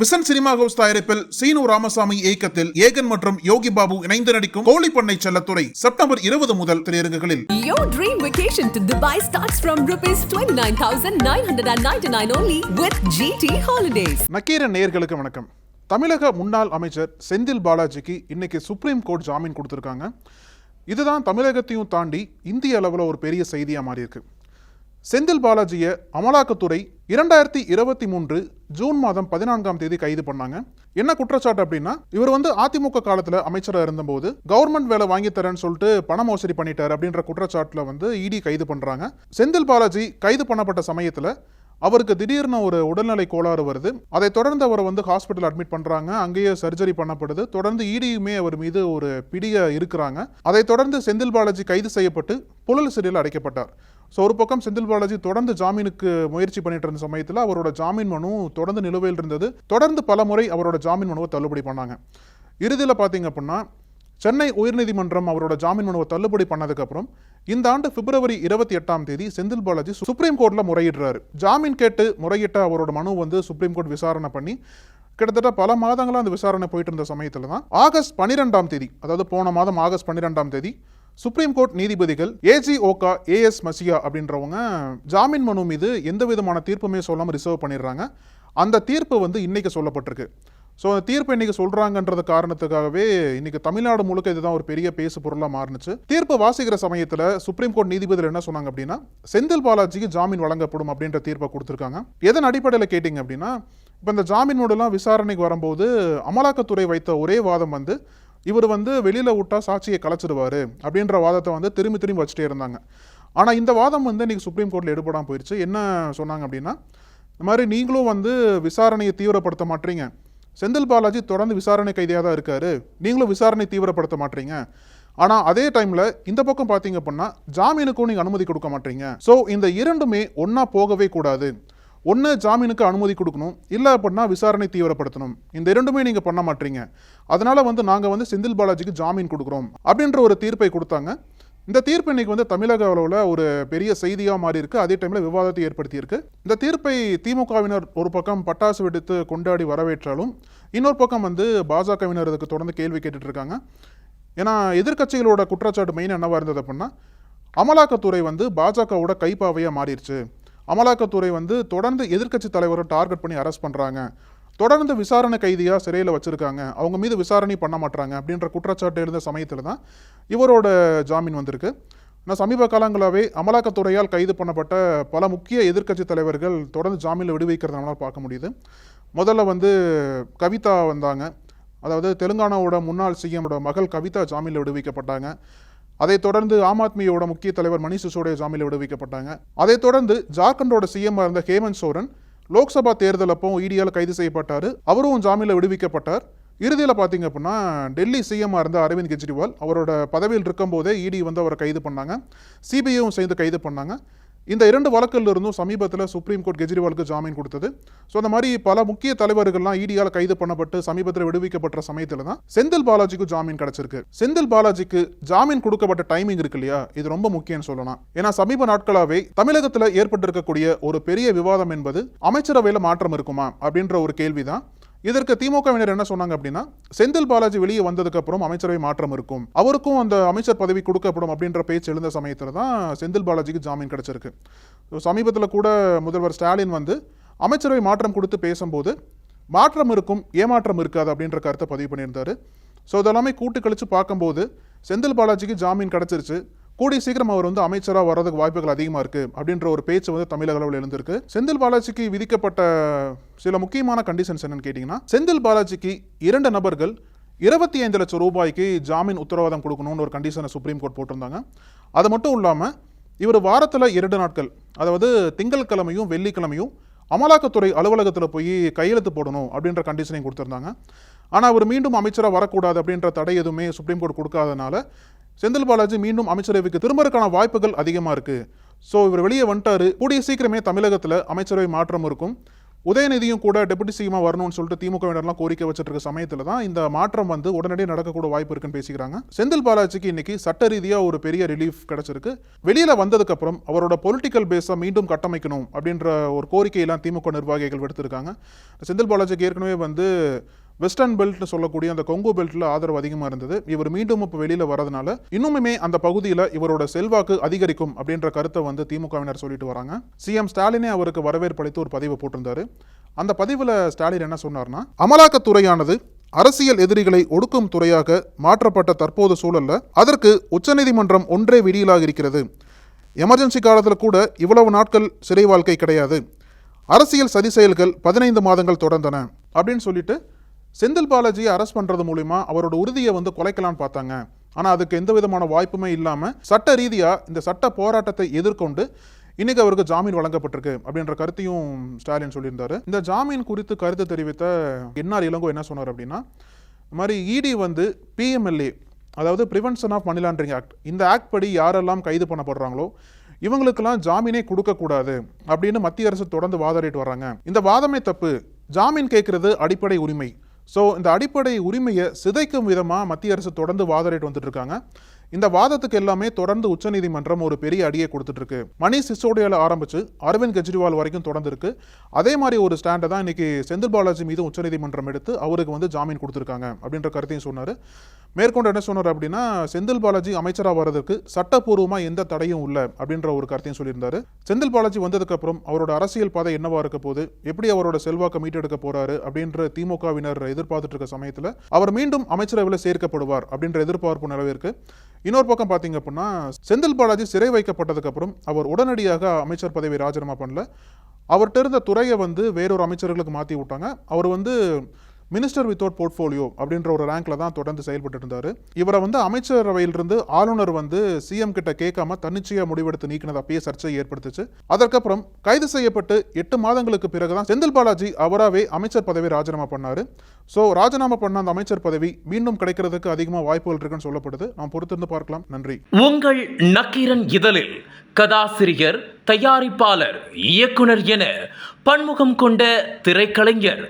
Vision cinema house தயாரிப்பில் சீனு ராமசாமி இயக்கத்தில் ஏகன் மற்றும் யோகி பாபு இணைந்து நடிக்கும் கோழிப்பண்ணை செல்லத்துறை செப்டம்பர் இருபது முதல் திரையரங்குகளில். Your dream vacation to Dubai starts from rupees 29,999 only with GT Holidays. Nakkheeran நேயர்களுக்கு வணக்கம். தமிழக முன்னாள் அமைச்சர் செந்தில் பாலாஜிக்கு இன்னைக்கு சுப்ரீம் கோர்ட் ஜாமீன் கொடுத்துருக்காங்க. இதுதான் தமிழகத்தையும் தாண்டி இந்திய அளவில் ஒரு பெரிய செய்தியாக மாறி இருக்கு செந்தில் பாலாஜியை அமலாக்கத்துறை இரண்டாயிரத்தி இருபத்தி மூன்று ஜூன் மாதம் பதினான்காம் தேதி கைது பண்ணாங்க. என்ன குற்றச்சாட்டு அப்படின்னா இவர் வந்து அதிமுக காலத்தில் அமைச்சராக இருந்தபோது கவர்மெண்ட் வேலை வாங்கி தரேன்னு சொல்லிட்டு பண மோசடி பண்ணிட்டார் அப்படின்ற குற்றச்சாட்டில் வந்து இடி கைது பண்ணுறாங்க செந்தில் பாலாஜி கைது பண்ணப்பட்ட சமயத்தில் அவருக்கு திடீர்னு ஒரு உடல்நிலை கோளாறு வருது. அதை தொடர்ந்து அவரை வந்து ஹாஸ்பிட்டல் அட்மிட் பண்றாங்க. அங்கேயே சர்ஜரி பண்ணப்படுது. தொடர்ந்து இடியுமே அவர் மீது ஒரு பிடிய இருக்கிறாங்க. அதை தொடர்ந்து செந்தில் பாலாஜி கைது செய்யப்பட்டு புழல் சிறையில் அடைக்கப்பட்டார். ஸோ ஒரு பக்கம் செந்தில் பாலாஜி தொடர்ந்து ஜாமீனுக்கு முயற்சி பண்ணிட்டு இருந்த சமயத்தில் அவரோட ஜாமீன் மனு தொடர்ந்து நிலுவையில் இருந்தது. தொடர்ந்து பல முறை அவரோட ஜாமீன் மனுவை தள்ளுபடி பண்ணாங்க. இறுதியில் பார்த்தீங்க அப்படின்னா சென்னை உயர்நீதிமன்றம் அவரோட ஜாமீன் மனுவை தள்ளுபடி பண்ணதுக்கப்புறம் இந்த ஆண்டு பிப்ரவரி இருபத்தி எட்டாம் தேதி செந்தில் பாலாஜி சுப்ரீம் கோர்ட்டில் முறையிடுறாரு. ஜாமீன் கேட்டு முறையிட்ட அவரோட மனு வந்து சுப்ரீம் கோர்ட் விசாரணை பண்ணி கிட்டத்தட்ட பல மாதங்களாக அந்த விசாரணை போயிட்டு இருந்த சமயத்தில் தான் ஆகஸ்ட் பன்னிரெண்டாம் தேதி அதாவது போன மாதம் ஆகஸ்ட் பன்னிரெண்டாம் தேதி சுப்ரீம் கோர்ட் நீதிபதிகள் ஏஜி ஓகா ஏஎஸ் மசியா அப்படின்றவங்க ஜாமீன் மனு மீது எந்த விதமான தீர்ப்புமே சொல்லாமல் ரிசர்வ் பண்ணிடுறாங்க. அந்த தீர்ப்பு வந்து இன்னைக்கு சொல்லப்பட்டிருக்கு. ஸோ அந்த தீர்ப்பு இன்னைக்கு சொல்றாங்கன்றது காரணத்துக்காகவே இன்னைக்கு தமிழ்நாடு முழுக்க இதுதான் ஒரு பெரிய பேசு பொருளாக மாறுனுச்சு. தீர்ப்பு வாசிக்கிற சமயத்தில் சுப்ரீம் கோர்ட் நீதிபதிகள் என்ன சொன்னாங்க அப்படின்னா செந்தில் பாலாஜிக்கு ஜாமீன் வழங்கப்படும் அப்படின்ற தீர்ப்பை கொடுத்துருக்காங்க. எதன் அடிப்படையில் கேட்டிங்க அப்படின்னா இப்போ இந்த ஜாமீன் மூடலாம் விசாரணைக்கு வரும்போது அமலாக்கத்துறை வைத்த ஒரே வாதம் வந்து இவர் வந்து வெளியில் விட்டா சாட்சியை கலைச்சிடுவார் அப்படின்ற வாதத்தை வந்து திரும்பி திரும்பி வச்சுட்டே இருந்தாங்க. ஆனால் இந்த வாதம் வந்து இன்னைக்கு சுப்ரீம் கோர்ட்டில் எடுபடாமல் போயிடுச்சு என்ன சொன்னாங்க அப்படின்னா இந்த மாதிரி நீங்களும் வந்து விசாரணையை தீவிரப்படுத்த மாட்டீங்க. செந்தில் பாலாஜி தொடர்ந்து விசாரணை கைதியாக தான் இருக்காரு. நீங்களும் விசாரணை தீவிரப்படுத்த மாட்டீங்க. ஆனால் அதே டைமில் இந்த பக்கம் பார்த்தீங்க அப்படின்னா ஜாமீனுக்கும் நீங்கள் அனுமதி கொடுக்க மாட்டீங்க. ஸோ இந்த இரண்டுமே ஒன்றா போகவே கூடாது. ஒன்று ஜாமீனுக்கு அனுமதி கொடுக்கணும். இல்லை அப்படின்னா விசாரணை தீவிரப்படுத்தணும். இந்த இரண்டுமே நீங்கள் பண்ண மாட்டீங்க. அதனால் வந்து நாங்கள் வந்து செந்தில் பாலாஜிக்கு ஜாமீன் கொடுக்குறோம். அப்படின்ற ஒரு தீர்ப்பை கொடுத்தாங்க. இந்த தீர்ப்பு இன்னைக்கு வந்து தமிழக அளவில் ஒரு பெரிய செய்தியாக மாறி இருக்கு அதே டைமில் விவாதத்தை ஏற்படுத்தியிருக்கு. இந்த தீர்ப்பை திமுகவினர் ஒரு பக்கம் பட்டாசு வெடித்து கொண்டாடி வரவேற்றாலும் இன்னொரு பக்கம் வந்து பாஜகவினர் இதுக்கு தொடர்ந்து கேள்வி கேட்டுட்டு இருக்காங்க. ஏன்னா எதிர்க்கட்சிகளோட குற்றச்சாட்டு மெயின் என்னவாக இருந்தது அப்படின்னா அமலாக்கத்துறை வந்து பாஜகவோட கைப்பாவையாக மாறிடுச்சு. அமலாக்கத்துறை வந்து தொடர்ந்து எதிர்க்கட்சி தலைவரை டார்கெட் பண்ணி அரெஸ்ட் பண்ணுறாங்க தொடர்ந்து விசாரணை கைதியாக சிறையில் வச்சுருக்காங்க. அவங்க மீது விசாரணை பண்ண மாட்டாங்க அப்படின்ற குற்றச்சாட்டு எழுந்த சமயத்தில் தான் இவரோட ஜாமீன் வந்திருக்கு. நான் சமீப காலங்களாகவே அமலாக்கத்துறையால் கைது பண்ணப்பட்ட பல முக்கிய எதிர்க்கட்சி தலைவர்கள் தொடர்ந்து ஜாமீனில் விடுவிக்கிறத நம்மளால் பார்க்க முடியுது. முதல்ல வந்து கவிதா வந்தாங்க. அதாவது தெலுங்கானாவோட முன்னாள் சிஎமோட மகள் கவிதா ஜாமீனில் விடுவிக்கப்பட்டாங்க. அதைத் தொடர்ந்து ஆம் ஆத்மியோட முக்கிய தலைவர் மணி சிசோடியா ஜாமீனில் விடுவிக்கப்பட்டாங்க. அதைத் தொடர்ந்து ஜார்க்கண்டோட சிஎம் இருந்த ஹேமந்த் சோரன் லோக்சபா தேர்தல் அப்போ இடியால் கைது செய்யப்பட்டார். அவரும் ஜாமீனில் விடுவிக்கப்பட்டார். இறுதியில் பார்த்தீங்க அப்படின்னா டெல்லி சிஎம்மாக இருந்த அரவிந்த் கெஜ்ரிவால் அவரோட பதவியில் இருக்கும்போதே இடி வந்து அவரை கைது பண்ணாங்க. சிபிஐயும் சேர்ந்து கைது பண்ணாங்க. இந்த இரண்டு வழக்கில் இருந்தும் சமீபத்தில் சுப்ரீம் கோர்ட் கெஜ்ரிவாலுக்கு ஜாமீன் கொடுத்தது. ஸோ அந்த மாதிரி பல முக்கிய தலைவர்கள்லாம் இடியால் கைது பண்ணப்பட்டு சமீபத்தில் விடுவிக்கப்பட்ட சமயத்தில் தான் செந்தில் பாலாஜிக்கு ஜாமீன் கிடைச்சிருக்கு. செந்தில் பாலாஜிக்கு ஜாமீன் கொடுக்கப்பட்ட டைமிங் இருக்கு இல்லையா? இது ரொம்ப முக்கியம்னு சொல்லலாம். ஏன்னா சமீப நாட்களாகவே தமிழகத்தில் ஏற்பட்டிருக்கக்கூடிய ஒரு பெரிய விவாதம் என்பது அமைச்சரவையில் மாற்றம் இருக்குமா? அப்படின்ற ஒரு கேள்விதான். இதற்கு திமுகவினர் என்ன சொன்னாங்க அப்படின்னா செந்தில் பாலாஜி வெளியே வந்ததுக்கு அப்புறம் அமைச்சரவை மாற்றம் இருக்கும். அவருக்கும் அந்த அமைச்சர் பதவி கொடுக்கப்படும் அப்படின்ற பேச்சு எழுந்த சமயத்தில் தான் செந்தில் பாலாஜிக்கு ஜாமீன் கிடைச்சிருக்கு. ஸோ சமீபத்தில் கூட முதல்வர் ஸ்டாலின் வந்து அமைச்சரவை மாற்றம் கொடுத்து பேசும்போது மாற்றம் இருக்கும் ஏமாற்றம் இருக்காது அப்படின்ற கருத்தை பதிவு பண்ணியிருந்தாரு. ஸோ இதெல்லாமே கூட்டு கழிச்சு பார்க்கும்போது செந்தில் பாலாஜிக்கு ஜாமீன் கிடச்சிருச்சு. கூடிய சீக்கிரம் அவர் வந்து அமைச்சராக வர்றதுக்கு வாய்ப்புகள் அதிகமாக இருக்கு அப்படின்ற ஒரு பேச்சு வந்து தமிழக அளவில் எழுந்திருக்கு. செந்தில் பாலாஜிக்கு விதிக்கப்பட்ட சில முக்கியமான கண்டிஷன்ஸ் என்னன்னு கேட்டிங்கன்னா செந்தில் பாலாஜிக்கு இரண்டு நபர்கள் இருபத்தி ஐந்து லட்சம் ரூபாய்க்கு ஜாமீன் உத்தரவாதம் கொடுக்கணும்னு ஒரு கண்டிஷனை சுப்ரீம் கோர்ட் போட்டிருந்தாங்க. அது மட்டும் இல்லாமல் இவர் வாரத்தில் இரண்டு நாட்கள் அதாவது திங்கட்கிழமையும் வெள்ளிக்கிழமையும் அமலாக்கத்துறை அலுவலகத்தில் போய் கையெழுத்து போடணும் அப்படின்ற கண்டிஷனையும் கொடுத்துருந்தாங்க. ஆனால் அவர் மீண்டும் அமைச்சராக வரக்கூடாது அப்படின்ற தடை எதுவுமே சுப்ரீம் கோர்ட் கொடுக்காதனால செந்தில் பாலாஜி மீண்டும் அமைச்சரவைக்கு திரும்பறதுக்கான வாய்ப்புகள் அதிகமாக இருக்குது ஸோ இவர் வெளியே வந்துட்டாரு. கூடிய சீக்கிரமே தமிழகத்தில் அமைச்சரவை மாற்றம் இருக்கும். உதயநிதியும் கூட டெபுட்டி சிஎமா வரணும்னு சொல்லிட்டு திமுகவினர்லாம் கோரிக்கை வச்சிட்டு இருக்க தான் இந்த மாற்றம் வந்து உடனடியே நடக்கக்கூட வாய்ப்பு இருக்குன்னு பேசிக்கிறாங்க. செந்தில் பாலாஜிக்கு இன்னைக்கு சட்ட ரீதியாக ஒரு பெரிய ரிலீஃப் கிடைச்சிருக்கு. வெளியில் வந்ததுக்கப்புறம் அவரோட பொலிட்டிக்கல் பேஸை மீண்டும் கட்டமைக்கணும் அப்படின்ற ஒரு கோரிக்கையெல்லாம் திமுக நிர்வாகிகள் விடுத்திருக்காங்க. செந்தில் பாலாஜிக்கு ஏற்கனவே வந்து வெஸ்டர்ன் பெல்ட்னு சொல்லக்கூடிய அந்த கொங்கு பெல்ட்ல ஆதரவு அதிகமாக இருந்தது. இவர் மீண்டும் இப்போ வெளியில் வரதுனால இன்னுமே அந்த பகுதியில் இவரோட செல்வாக்கு அதிகரிக்கும் அப்படின்ற கருத்தை வந்து திமுகவினர் சொல்லிட்டு வராங்க. சிஎம் ஸ்டாலினே அவருக்கு வரவேற்பு அளித்து ஒரு பதிவு போட்டிருந்தாரு. அந்த பதிவில் ஸ்டாலின் என்ன சொன்னார்னா அமலாக்கத்துறையானது அரசியல் எதிரிகளை ஒடுக்கும் துறையாக மாற்றப்பட்ட தற்போது சூழல்ல அதற்கு உச்சநீதிமன்றம் ஒன்றே விடியலாக இருக்கிறது. எமர்ஜென்சி காலத்தில் கூட இவ்வளவு நாட்கள் சிறை வாழ்க்கை கிடையாது. அரசியல் சதி செயல்கள் பதினைந்து மாதங்கள் தொடர்ந்தன அப்படின்னு சொல்லிட்டு செந்தில் பாலாஜியை அரெஸ்ட் பண்ணுறது மூலிமா அவரோட உறுதியை வந்து குலைக்கலான்னு பார்த்தாங்க. ஆனால் அதுக்கு எந்த விதமான வாய்ப்புமே இல்லாமல் சட்ட ரீதியாக இந்த சட்ட போராட்டத்தை எதிர்கொண்டு இன்னைக்கு அவருக்கு ஜாமீன் வழங்கப்பட்டிருக்கு அப்படின்ற கருத்தையும் ஸ்டாலின் சொல்லியிருந்தாரு. இந்த ஜாமீன் குறித்து கருத்து தெரிவித்த என்ஆர் இளங்கோ என்ன சொன்னார் அப்படின்னா இந்த மாதிரி இடி வந்து பிஎம்எல்ஏ அதாவது prevention of money laundering act இந்த ஆக்ட் படி யாரெல்லாம் கைது பண்ணப்படுறாங்களோ இவங்களுக்கெல்லாம் ஜாமீனே கொடுக்கக்கூடாது அப்படின்னு மத்திய அரசு தொடர்ந்து வாதாடிட்டு வர்றாங்க. இந்த வாதமே தப்பு. ஜாமீன் கேட்கறது அடிப்படை உரிமை. ஸோ இந்த அடிப்படை உரிமையை சிதைக்கும் விதமாக மத்திய அரசு தொடர்ந்து வாதாடிட்டு வந்துட்டு இருக்காங்க. இந்த வாதத்துக்கு எல்லாமே தொடர்ந்து உச்சநீதிமன்றம் ஒரு பெரிய அடியை கொடுத்துட்டு இருக்கு மணிஷ் சிசோடியால ஆரம்பிச்சு அரவிந்த் கெஜ்ரிவால் வரைக்கும் தொடர்ந்து இருக்கு அதே மாதிரி ஒரு ஸ்டாண்டை தான் இன்னைக்கு செந்தில் பாலாஜி மீது உச்சநீதிமன்றம் எடுத்து அவருக்கு வந்து ஜாமீன் கொடுத்துருக்காங்க அப்படின்ற கருத்தையும் சொன்னார். மேற்கொண்டு என்ன சொன்னார் அப்படின்னா செந்தில் பாலாஜி அமைச்சராக வர்றதுக்கு சட்டப்பூர்வமாக எந்த தடையும் இல்லை அப்படின்ற ஒரு கருத்தையும் சொல்லியிருந்தாரு. செந்தில் பாலாஜி வந்ததுக்கு அப்புறம் அவரோட அரசியல் பாதை என்னவா இருக்க போது எப்படி அவரோட செல்வாக்கை மீட்டெடுக்க போறாரு அப்படின்ற திமுகவினர் எதிர்பார்த்துட்டு இருக்க சமயத்தில் அவர் மீண்டும் அமைச்சரவையில் சேர்க்கப்படுவார் அப்படின்ற எதிர்பார்ப்பு நிலவிருக்கு இன்னொரு பக்கம் பார்த்தீங்க அப்படின்னா செந்தில் பாலாஜி சிறை வைக்கப்பட்டதுக்கப்புறம் அவர் உடனடியாக அமைச்சர் பதவி ராஜினாமா பண்ணல. அவர்கிட்ட இருந்த துறையை வந்து வேறொரு அமைச்சர்களுக்கு மாற்றி விட்டாங்க. அவர் வந்து மினிஸ்டர் வித்தவுட் போர்ட்ஃபோலியோ அப்படின்ற ஒரு ரேங்க்ல தான் தொடர்ந்து செயல்பட்டு இருந்தார். இவரை வந்து அமைச்சரவையிலிருந்து ஆளுநர் வந்து சிஎம் கிட்ட கேட்காம தன்னிச்சையாக முடிவெடுத்து நீக்கினது அப்பயே சர்ச்சையை ஏற்படுத்துச்சு. அதற்கப்புறம் கைது செய்யப்பட்டு எட்டு மாதங்களுக்கு பிறகுதான் செந்தில் பாலாஜி அவராகவே அமைச்சர் பதவி ராஜினாமா பண்ணார். ஸோ ராஜினாமா பண்ண அந்த அமைச்சர் பதவி மீண்டும் கிடைக்கிறதுக்கு அதிகமாக வாய்ப்புகள் இருக்குன்னு சொல்லப்படுது. நாம் பொறுத்திருந்து பார்க்கலாம். நன்றி. உங்கள் நக்கீரன் இதழில் கதாசிரியர் தயாரிப்பாளர் இயக்குனர் என பன்முகம் கொண்ட திரைக்கலைஞர்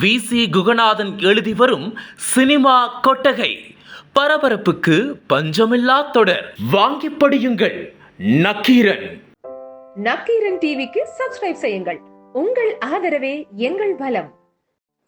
வி. சி. குகநாதன் எழுதி வரும் சினிமா கொட்டகை பரபரப்புக்கு பஞ்சமில்லா தொடர். வாங்கி படியுங்கள் நக்கீரன். நக்கீரன் டிவிக்கு சப்ஸ்கிரைப் செய்யுங்கள். உங்கள் ஆதரவே எங்கள் பலம்.